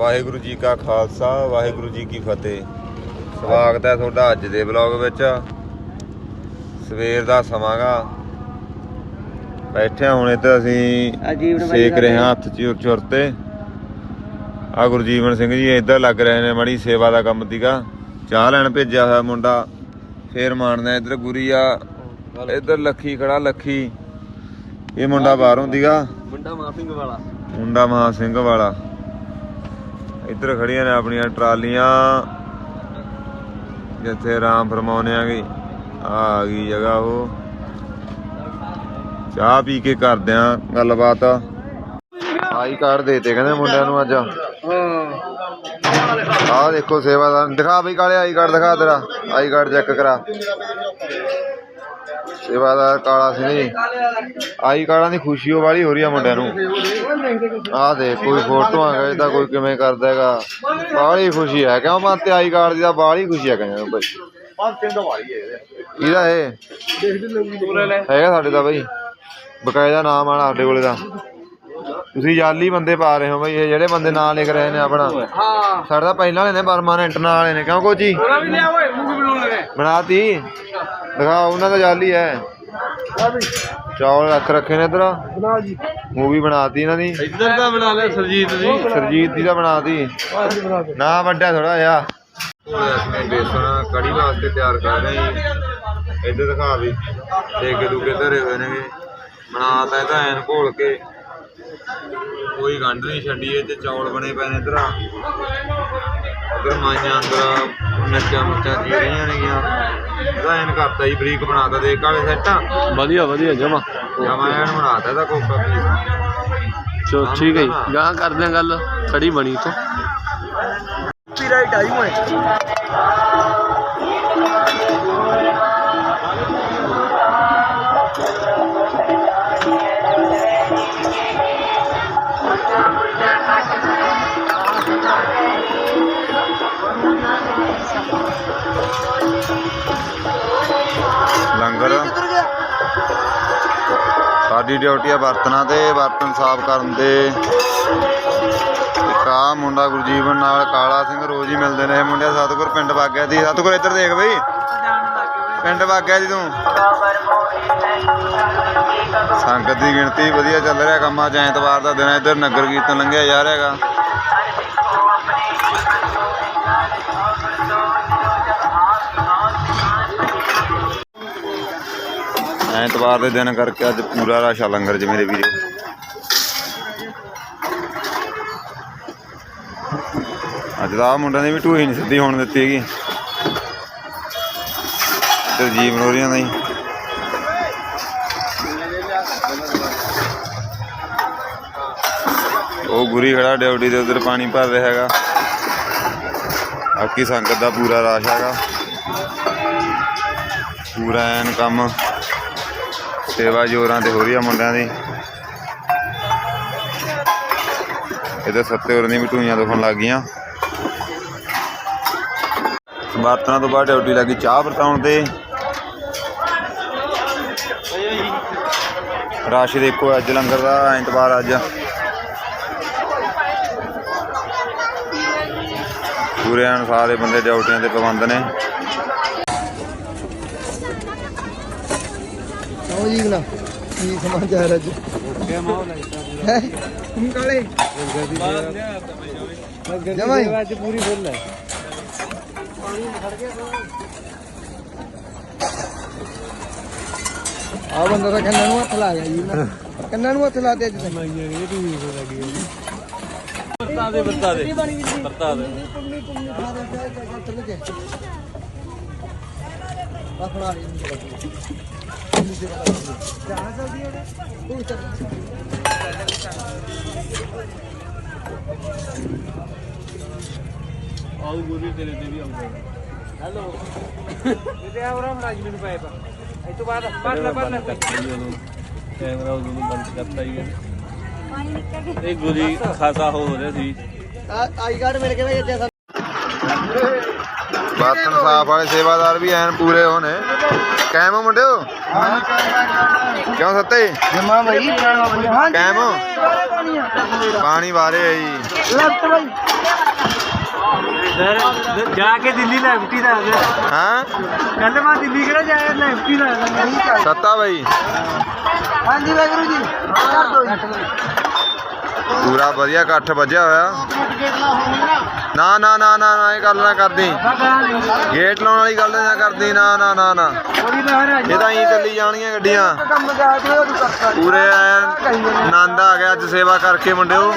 ਵਾਹਿਗੁਰੂ ਜੀ ਕਾ ਖਾਲਸਾ ਵਾਹਿਗੁਰੂ ਜੀ ਕੀ ਫਤਿਹ। ਸਵਾਗਤ ਹੈ ਤੁਹਾਡਾ ਅੱਜ ਦੇ ਵਲੌਗ ਵਿੱਚ। ਸਵੇਰ ਦਾ ਸਮਾਂਗਾ ਬੈਠੇ ਹੁਣ ਇੱਧਰ ਅਸੀਂ ਸੇਕ ਰਹੇ ਹਾਂ ਹੱਥ ਚੁਰ ਚੁਰ ਤੇ। ਆ ਗੁਰਜੀਵਨ ਸਿੰਘ ਜੀ ਇੱਧਰ ਲੱਗ ਰਹੇ ਨੇ ਮੜੀ ਸੇਵਾ ਦਾ ਕੰਮ ਦੀਗਾ। ਚਾਹ ਲੈਣ ਭੇਜਿਆ ਹੋਇਆ ਮੁੰਡਾ। ਫੇਰ ਮਾਣਦਾ ਇੱਧਰ ਗੁਰੀ ਆ। ਇੱਧਰ ਲੱਖੀ ਖੜਾ ਲੱਖੀ। ਇਹ ਮੁੰਡਾ ਬਾਹਰੋਂ ਦੀਗਾ। ਮੁੰਡਾ ਮਾਫਿੰਗ ਵਾਲਾ। ਮੁੰਡਾ ਮਹਾ ਸਿੰਘ ਵਾਲਾ। ਇੱਧਰ ਖੜੀਆਂ ਨੇ ਆਪਣੀਆਂ ਟਰਾਲੀਆਂ। ਜਿੱਥੇ ਰਾਮ ਫਰਮਾਉਣੇ ਆਗੇ ਆ ਗਈ ਜਗ੍ਹਾ ਉਹ। ਚਾਹ ਪੀ ਕੇ ਕਰਦੇ ਆ ਗੱਲਬਾਤ। ਆਈ ਕਾਰਡ ਦੇਤੇ ਕਹਿੰਦੇ ਮੁੰਡਿਆਂ ਨੂੰ ਅੱਜ। ਹਾਂ ਆਹ ਦੇਖੋ ਸੇਵਾਦਾਰ ਦਿਖਾ ਬਈ ਕਾਲੇ ਆਈ ਕਾਰਡ ਦਿਖਾ ਤੇਰਾ। ਆਈ ਕਾਰਡ ਚੈੱਕ ਕਰਾ। ਸੇਵਾਦਾਰ ਕਾਲਾ ਸਿੰਘ ਜੀ। ਆਈ ਕਾਰਡਾਂ ਦੀ ਖੁਸ਼ੀ ਉਹ ਵਾਲੀ ਹੋ ਰਹੀ ਆ ਮੁੰਡਿਆਂ ਨੂੰ। ਆਹ ਦੇ ਕੋਈ ਫੋਟੋਆਂ ਖਿੱਚਦਾ ਕੋਈ ਕਿਵੇਂ ਕਰਦਾ ਹੈਗਾ। ਬਾਹਲੀ ਖੁਸ਼ੀ ਹੈ ਕਿਉਂ ਬੰਤੇ ਆਈ ਕਾਰਡ ਦੀ ਤਾਂ ਬਾਹਲੀ ਖੁਸ਼ੀ ਹੈ ਕਹਿੰਦੇ ਭਾਈ। ਇਹਦਾ ਇਹ? ਹੈਗਾ ਸਾਡੇ ਦਾ ਭਾਈ ਬਕਾਇਦਾ ਨਾਮ ਆਣਾ ਸਾਡੇ ਕੋਲੇ ਦਾ। ਤੁਸੀਂ ਜਾਲੀ ਬੰਦੇ ਪਾ ਰਹੇ ਹੋ ਭਾਈ ਇਹ ਜਿਹੜੇ ਬੰਦੇ ਨਾਂ ਲਿਖ ਰਹੇ ਨੇ ਆਪਣਾ। ਹਾਂ। ਸਾਡਾ ਤਾਂ ਪਹਿਲਾਂ ਵਾਲੇ ਨੇ ਪਰਮਾਨੈਂਟ ਨਾਂ ਵਾਲੇ ਨੇ ਕਿਉਂ ਕੋਚੀ? ਉਹਨਾਂ ਵੀ ਲਿਆ ਓਏ ਮੂੰਹ ਬਣਾਉਣ ਲਗੇ ਬਣਾਤੀ। ਦਿਖਾ ਉਹਨਾਂ ਦਾ ਜਾਲੀ ਹੈ ਚੌਲ ਰੱਖ ਰੱਖੇ ਨੇ ਇਧਰ। ਬਣਾ ਜੀ। ਮੂਵੀ ਬਣਾਤੀ ਇਹਨਾਂ ਦੀ। ਇੱਧਰ ਦਾ ਬਣਾ ਲਿਆ ਸਰਜੀਤ ਜੀ ਸਰਜੀਤ ਦੀ ਤਾਂ ਬਣਾਤੀ। ਬਣਾ ਦੇ ਨਾ ਵੱਡਾ ਥੋੜਾ ਜਿਹਾ। ਬੇਸਣ ਕੜੀ ਵਾਸਤੇ ਤਿਆਰ ਕਰ ਰਹੇ ਜੀ। ਇੱਧਰ ਦਿਖਾ ਵੀ। ਦੇਗੇ ਦੂਗੇ ਧਰੇ ਹੋਏ ਨੇਗੇ ਬਣਾਤਾ ਇਹਦਾ ਐਨ ਘੋਲ ਕੇ। ਕੋਈ ਗੰਢ ਨਹੀਂ ਛੱਡੀ ਇਹ ਤੇ ਚੌਲ ਬਣੇ ਪਏ ਨੇ ਇਧਰ। ਉਧਰ ਮਾਈਆਂ ਅੰਦਰ ਮਿਰਚਾਂ ਮੁਰਚਾਂ ਜੀ ਰਹੀਆਂ ਨੇਗੀਆਂ। ਐਨ ਕਰਤਾ ਜੀ ਬਰੀਕ ਬਣਾਤਾ ਦੇਖ ਕਾਲੇ ਸੈੱਟਾਂ ਵਧੀਆ ਵਧੀਆ ਜਮਾ। ਜਮਾ ਐਨ ਬਣਾਤਾ ਇਹਦਾ ਕੋਕਾ ਪੀਸ ਚੋ ਠੀਕ ਹੈ ਜੀ। ਗਾਂ ਕਰਦੇ ਆ ਗੱਲ ਖੜੀ ਬਣੀ ਤੋਂ ਪੀਰਾਈਟ ਆਈ ਮੈਂ ਸਾਡੀ ਡਿਊਟੀ ਆ ਬਰਤਨਾਂ ਤੇ ਬਰਤਨ ਸਾਫ਼ ਕਰਨ ਦੇ। ਇੱਕ ਮੁੰਡਾ ਗੁਰਜੀਵਨ ਨਾਲ ਕਾਲਾ ਸਿੰਘ ਰੋਜ਼ ਹੀ ਮਿਲਦੇ ਨੇ। ਇਹ ਮੁੰਡਿਆ ਸਤਿਗੁਰ ਪਿੰਡ ਵਾਗਿਆ ਦੀ। ਸਤਿਗੁਰ, ਇੱਧਰ ਦੇਖ ਬਈ। ਪਿੰਡ ਵਾਗਿਆ ਦੀ ਤੂੰ। ਸੰਗਤ ਦੀ ਗਿਣਤੀ ਵਧੀਆ ਚੱਲ ਰਿਹਾ। ਕੰਮ ਅੱਜ ਐਤਵਾਰ ਦਾ ਦਿਨ ਇੱਧਰ ਨਗਰ ਕੀਰਤਨ ਲੰਘਿਆ ਜਾ ਰਿਹਾ ਐਤਵਾਰ ਦੇ ਦਿਨ ਕਰਕੇ ਅੱਜ ਪੂਰਾ ਰਸ਼ ਆ ਲੰਗਰ 'ਚ ਮੇਰੇ ਵੀਰੋ। ਅੱਜ ਦਾ ਮੁੰਡਿਆਂ ਦੀ ਵੀ ਟੂਹੀ ਨਹੀਂ ਸਿੱਧੀ ਹੋਣ ਦਿੱਤੀ ਹੈਗੀ। ਤੇ ਜੀਵਨ ਹੋਰੀਆਂ ਦਾ ਹੀ। ਉਹ ਗੁਰੀ ਖੜਾ ਡਿਊਟੀ ਦੇ ਉਧਰ ਪਾਣੀ ਭਰ ਰਿਹਾ ਹੈਗਾ। ਬਾਕੀ ਸੰਗਤ ਦਾ ਪੂਰਾ ਰਸ਼ ਹੈਗਾ। ਪੂਰਾ ਐਨ ਕੰਮ। ਸੇਵਾ ਜੋਰਾਂ ਤੇ ਹੋ ਰਹੀ ਆ ਮੁੰਡਿਆਂ ਦੀ। ਇਹਦੇ ਸੱਤੇ ਹੋਰ ਨਹੀਂ ਮਟੂਈਆਂ ਦੁਖਣ ਲੱਗ ਗਈਆਂ। ਬਰਤਨਾਂ ਤੋਂ ਬਾਅਦ ਡਿਊਟੀ ਲੱਗੀ ਚਾਹ ਵਰਤਾਉਣ ਤੇ। ਰਸ਼ ਦੇਖੋ ਅੱਜ ਲੰਗਰ ਦਾ, ਐਤਵਾਰ ਅੱਜ। ਪੂਰੇ ਐਨ ਸਾਰੇ ਬੰਦੇ ਡਿਊਟੀਆਂ ਤੇ ਪਾਬੰਦ ਨੇ। ਆਓ ਜੀ ਨਾ ਕੀ ਸਮਾਚਾਰ ਅੱਜ? ਹੈ ਤੁਮ ਕਾਲੇ? ਜਮਾਈ। ਅੱਜ ਪੂਰੀ ਫੁੱਲ ਹੈ। ਆ ਬੰਦਾ ਤਾਂ ਕੰਨਾਂ ਨੂੰ ਹੱਥ ਲਾ ਗਿਆ ਜੀ। ਨਾ ਕੰਨਾਂ ਨੂੰ ਹੱਥ ਲਾਤੇ ਅੱਜ ਤਾਂ। ਬਰਤਾ ਦੇ ਬਰਤਾ ਦੇ। ਬਰਤਾ ਦੇ। ਆਉ ਗੋਲੀ ਤੇਰੇ ਤੇ ਵੀ ਆਉਂਦਾ। ਹੈਲੋ। ਇਹ ਆ ਰਹਾ ਮਰਾਜ ਮੈਨੂੰ ਪਾਏ ਪਾ। ਇਹ ਤੋਂ ਬਾਅਦ ਪੜਨਾ ਪੜਨਾ ਕੈਮਰਾ ਉਦੋਂ ਨੂੰ ਬੰਦ ਕਰਤਾ ਹੀ ਇਹ ਗੋਲੀ ਖਾਸਾ ਹੋ ਰਿਹਾ ਸੀ। ਆਈ ਕਾਰਡ ਮੇਰੇ ਕਿਹੜਾ ਜਿੱਤਿਆ ਬਰਤਨ ਸਾਫ਼ ਵਾਲੇ ਸੇਵਾਦਾਰ ਵੀ ਐਨ ਪੂਰੇ ਹੋਣੇ। ਕਾਇਮ ਹੋ ਮੁੰਡਿਓ? ਕਿਉਂ ਸੱਤੇ? ਜਮਾ ਭਾਈ ਹੋ? ਪਾਣੀ ਵਾਰੇ ਆ ਜੀ। ਲੱਤ ਭਾਈ ਜਾ ਕੇ ਦਿੱਲੀ ਲੈਫਟੀ ਦਾ ਹਾਂ? ਕੱਲ ਮੈਂ ਦਿੱਲੀ ਕਿਹੜਾ ਜਾਇਆ ਲੈਫਟੀ ਦਾ ਸੱਤਾ ਬਾਈ। ਹਾਂਜੀ ਵਾਹਿਗੁਰੂ ਜੀ। ਕਰ ਦੋ ਪੂਰਾ ਵਧੀਆ ਇਕੱਠ ਵੱਜਿਆ ਹੋਇਆ। ਨਾ ਨਾ ਨਾ ਨਾ ਨਾ ਇਹ ਗੱਲ ਨਾ ਕਰਦੀ। ਗੇਟ ਲਾਉਣ ਵਾਲੀ ਗੱਲ ਨਾ ਕਰਦੀ। ਨਾ ਨਾ ਨਾ ਨਾ। ਇਹ ਤਾਂ ਹੀ ਚੱਲੀ ਜਾਣਗੀਆਂ ਗੱਡੀਆਂ। ਪੂਰੇ ਆਨੰਦ ਆ ਗਿਆ ਅੱਜ ਸੇਵਾ ਕਰਕੇ ਮੁੰਡਿਓ।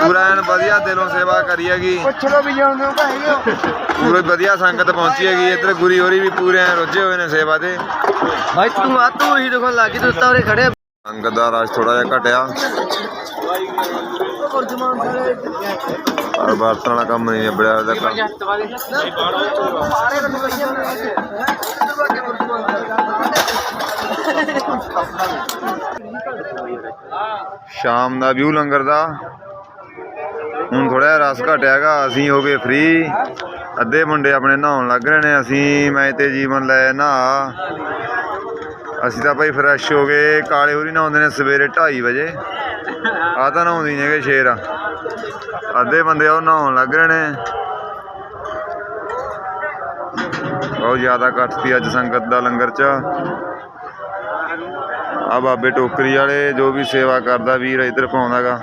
ਪੂਰਾ ਐਨ ਵਧੀਆ ਦਿਲੋਂ ਸੇਵਾ ਕਰੀ ਹੈਗੀ। ਪੂਰੀ ਵਧੀਆ ਸੰਗਤ ਪਹੁੰਚੀ ਹੈਗੀ। ਇੱਧਰ ਗੁਰੀ ਹੋਰੀ ਵੀ ਪੂਰੇ ਐਨ ਰੁੱਝੇ ਹੋਏ ਨੇ ਸੇਵਾ ਤੇ। ਭਾਈ ਤੂੰ ਆ ਤੂੰ ਹੀ ਦੇਖਣ ਲੱਗੀ ਤੂੰ ਤਾਂ ਉਰੇ ਖੜੇ ਸੰਗਤ ਦਾ ਰਸ਼ ਥੋੜਾ ਜਿਹਾ ਘਟਿਆ। ਕੁਰਜਮਾਨ ਵਾਲਾ ਕੰਮ ਨਹੀਂ ਨਿਬੜਿਆ ਉਹਦਾ ਕੰਮ। ਸ਼ਾਮ ਦਾ ਵਿਊ ਲੰਗਰ ਦਾ। ਹੁਣ ਥੋੜਾ ਜਿਹਾ ਰਸ ਘਟਿਆਗਾ ਅਸੀਂ ਹੋ ਗਏ ਫ੍ਰੀ ਅੱਧੇ ਮੁੰਡੇ ਆਪਣੇ ਨਹਾਉਣ ਲੱਗ ਰਹੇ ਨੇ, ਅਸੀਂ ਮੈਂ ਤੇ ਜੀਵਨ ਲੈ ਨਹਾ। ਅਸੀਂ ਤਾਂ ਭਾਈ ਫਰੈਸ਼ ਹੋ ਗਏ, ਕਾਲੇ ਹੋਰੀ ਨਹਾਉਂਦੇ ਨੇ ਸਵੇਰੇ 2:30 ਵਜੇ। ਆ ਤਾਂ ਨਹਾਉਂਦੀ ਨੇ ਹੈਗੇ ਸ਼ੇਰ। ਅੱਧੇ ਬੰਦੇ ਉਹ ਨਹਾਉਣ ਲੱਗ ਰਹੇ ਨੇ। ਬਹੁਤ ਜ਼ਿਆਦਾ ਇਕੱਠ ਸੀ ਅੱਜ ਸੰਗਤ ਦਾ ਲੰਗਰ 'ਚ। ਆ ਬਾਬੇ ਟੋਕਰੀ ਵਾਲੇ ਜੋ ਵੀ ਸੇਵਾ ਕਰਦਾ ਵੀਰ ਇੱਧਰ ਪਾਉਂਦਾਗਾ